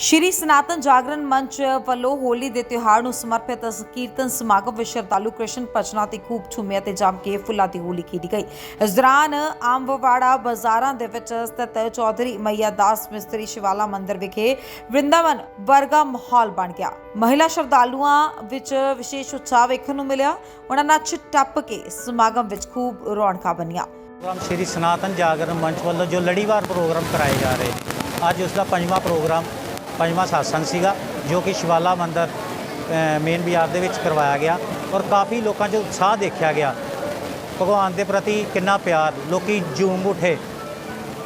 ਸ਼੍ਰੀ ਸਨਾਤਨ ਜਾਗਰਣ ਮੰਚ ਵੱਲੋਂ ਹੋਲੀ ਦੇ ਤਿਉਹਾਰ ਨੂੰ ਸਮਰਪਿਤ ਕੀਰਤਨ ਸਮਾਗਮ ਵਿੱਚ ਸ਼ਰਧਾਲੂ ਕ੍ਰਿਸ਼ਨ ਭਜਨਾਂ ਤੇ ਖੂਬ ਝੂਮਿਆ ਤੇ ਜੰਮ ਕੇ ਫੁੱਲਾਂ ਦੀ ਹੋਲੀ ਖੇਡੀ ਗਈ। ਇਸ ਦੌਰਾਨ ਆਮਵਵਾੜਾ ਬਾਜ਼ਾਰਾਂ ਦੇ ਵਿੱਚ ਸਥਿਤ ਚੌਧਰੀ ਮਈਆ ਦਾਸ ਮਿਸਤਰੀ ਸ਼ਿਵਾਲਾ ਮੰਦਿਰ ਵਿਖੇ ਵ੍ਰਿੰਦਾਵਨ ਵਰਗਾ ਮਾਹੌਲ ਬਣ ਗਿਆ। ਮਹਿਲਾ ਸ਼ਰਧਾਲੂਆਂ ਵਿੱਚ ਵਿਸ਼ੇਸ਼ ਉਤਸ਼ਾਹ ਵੇਖਣ ਨੂੰ ਮਿਲਿਆ। ਉਹਨਾਂ ਨੱਚ ਟੱਪ ਕੇ ਸਮਾਗਮ ਵਿੱਚ ਖੂਬ ਰੌਣਕਾਂ ਬਣੀਆਂ। ਪ੍ਰੋਗਰਾਮ ਸ਼੍ਰੀ ਸਨਾਤਨ ਜਾਗਰਣ ਮੰਚ ਵੱਲੋਂ ਜੋ ਲੜੀਵਾਰ ਪ੍ਰੋਗਰਾਮ ਕਰਾਏ ਜਾ ਰਹੇ ਅੱਜ ਉਸ ਦਾ ਪੰਜਵਾਂ ਪ੍ਰੋਗਰਾਮ ਪੰਜਵਾਂ satsang ਸੀਗਾ ਜੋ ਕਿ ਸ਼ਿਵਾਲਾ ਮੰਦਿਰ ਮੇਨ ਬਾਜ਼ਾਰ ਦੇ ਵਿੱਚ ਕਰਵਾਇਆ ਗਿਆ ਔਰ ਕਾਫੀ ਲੋਕਾਂ 'ਚ ਉਤਸ਼ਾਹ ਦੇਖਿਆ ਗਿਆ ਭਗਵਾਨ ਦੇ ਪ੍ਰਤੀ ਕਿੰਨਾ ਪਿਆਰ ਲੋਕੀ ਝੂਮ ਉਠੇ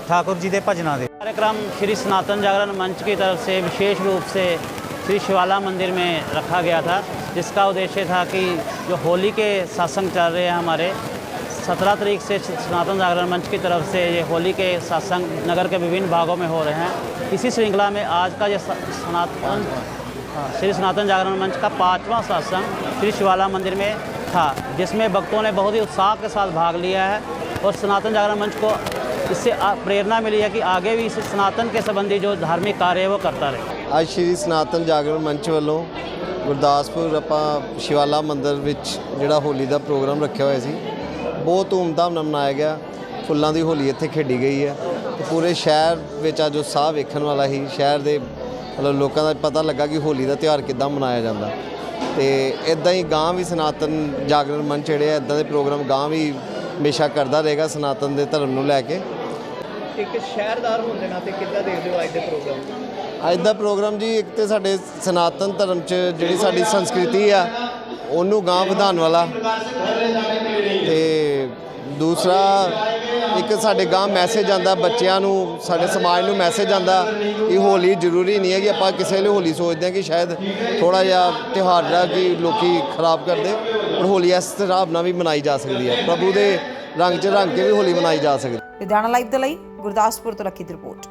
ठाकुर जी ਦੇ ਭਜਨਾਂ ਦੇ कार्यक्रम श्री सनातन जागरण मंच की तरफ से विशेष रूप से श्री शिवाला मंदिर में रखा गया था जिसका उद्देश्य था कि जो होली के सत्संग चल रहे हैं हमारे सत्रह तारीख से सनातन जागरण मंच की तरफ से ये होली के सत्संग नगर के विभिन्न भागों में हो रहे हैं इसी श्रृंखला में आज का ये स- सनातन हाँ, श्री सनातन जागरण मंच का पांचवा सत्संग श्री शिवाला मंदिर में था जिसमें भक्तों ने बहुत ही उत्साह के साथ भाग लिया है और सनातन जागरण मंच को इससे आ- प्रेरणा मिली है कि आगे भी इस सनातन के संबंधी जो धार्मिक कार्य है वो करता रहे ਅੱਜ ਸ਼੍ਰੀ ਸਨਾਤਨ ਜਾਗਰਣ ਮੰਚ ਵੱਲੋਂ ਗੁਰਦਾਸਪੁਰ ਆਪਾਂ ਸ਼ਿਵਾਲਾ ਮੰਦਿਰ ਵਿੱਚ ਜਿਹੜਾ ਹੋਲੀ ਦਾ ਪ੍ਰੋਗਰਾਮ ਰੱਖਿਆ ਹੋਇਆ ਸੀ ਬਹੁਤ ਧੂਮਧਾਮ ਨਾਲ ਮਨਾਇਆ ਗਿਆ। ਫੁੱਲਾਂ ਦੀ ਹੋਲੀ ਇੱਥੇ ਖੇਡੀ ਗਈ ਹੈ ਤੇ ਪੂਰੇ ਸ਼ਹਿਰ ਵਿੱਚ ਅੱਜ ਉਤਸ਼ਾਹ ਵੇਖਣ ਵਾਲਾ ਹੀ ਸ਼ਹਿਰ ਦੇ ਮਤਲਬ ਲੋਕਾਂ ਦਾ ਪਤਾ ਲੱਗਾ ਕਿ ਹੋਲੀ ਦਾ ਤਿਉਹਾਰ ਕਿੱਦਾਂ ਮਨਾਇਆ ਜਾਂਦਾ। ਤੇ ਇਦਾਂ ਹੀ ਗਾਂ ਵੀ ਸਨਾਤਨ ਜਾਗਰਣ ਮੰਚ ਜਿਹੜੇ ਆ ਇਦਾਂ ਦੇ ਪ੍ਰੋਗਰਾਮ ਗਾਂ ਵੀ ਹਮੇਸ਼ਾ ਕਰਦਾ ਰਹੇਗਾ ਸਨਾਤਨ ਦੇ ਧਰਮ ਨੂੰ ਲੈ ਕੇ। ਇੱਕ ਸ਼ਹਿਰਦਾਰ ਹੋਣ ਦੇ ਨਾਤੇ ਕਿੱਦਾਂ ਦੇਖਦੇ ਹੋ ਅੱਜ ਦੇ ਪ੍ਰੋਗਰਾਮ? ਅੱਜ ਦਾ ਪ੍ਰੋਗਰਾਮ ਜੀ ਇੱਕ ਤੇ ਸਾਡੇ ਸਨਾਤਨ ਧਰਮ 'ਚ ਜਿਹੜੀ ਸਾਡੀ ਸੰਸਕ੍ਰਿਤੀ ਆ ਉਹਨੂੰ ਗਾਂ ਵਧਾਉਣ ਵਾਲਾ। ਦੂਸਰਾ, ਇੱਕ ਸਾਡੇ ਗਾਂ ਮੈਸੇਜ ਆਂਦਾ ਬੱਚਿਆਂ ਨੂੰ, ਸਾਡੇ ਸਮਾਜ ਨੂੰ ਮੈਸੇਜ ਆਂਦਾ ਕਿ ਹੋਲੀ ਜ਼ਰੂਰੀ ਨਹੀਂ ਹੈ ਕਿ ਆਪਾਂ ਕਿਸੇ ਲਈ ਹੋਲੀ ਸੋਚਦੇ ਹਾਂ ਕਿ ਸ਼ਾਇਦ ਥੋੜਾ ਜਿਹਾ ਤਿਉਹਾਰ ਜਿਹੜਾ ਕਿ ਲੋਕੀ ਖਰਾਬ ਕਰਦੇ। ਪਰ ਹੋਲੀ ਇਸ ਹਿਸਾਬ ਨਾਲ ਵੀ ਮਨਾਈ ਜਾ ਸਕਦੀ ਹੈ। ਪ੍ਰਭੂ ਦੇ ਰੰਗ 'ਚ ਰੰਗ ਕੇ ਵੀ ਹੋਲੀ ਮਨਾਈ ਜਾ ਸਕਦੀ ਹੈ। ਲੁਧਿਆਣਾ ਲਾਈਵ ਦੇ ਲਈ ਗੁਰਦਾਸਪੁਰ ਤੋਂ ਲੱਕੀ ਦੀ ਰਿਪੋਰਟ।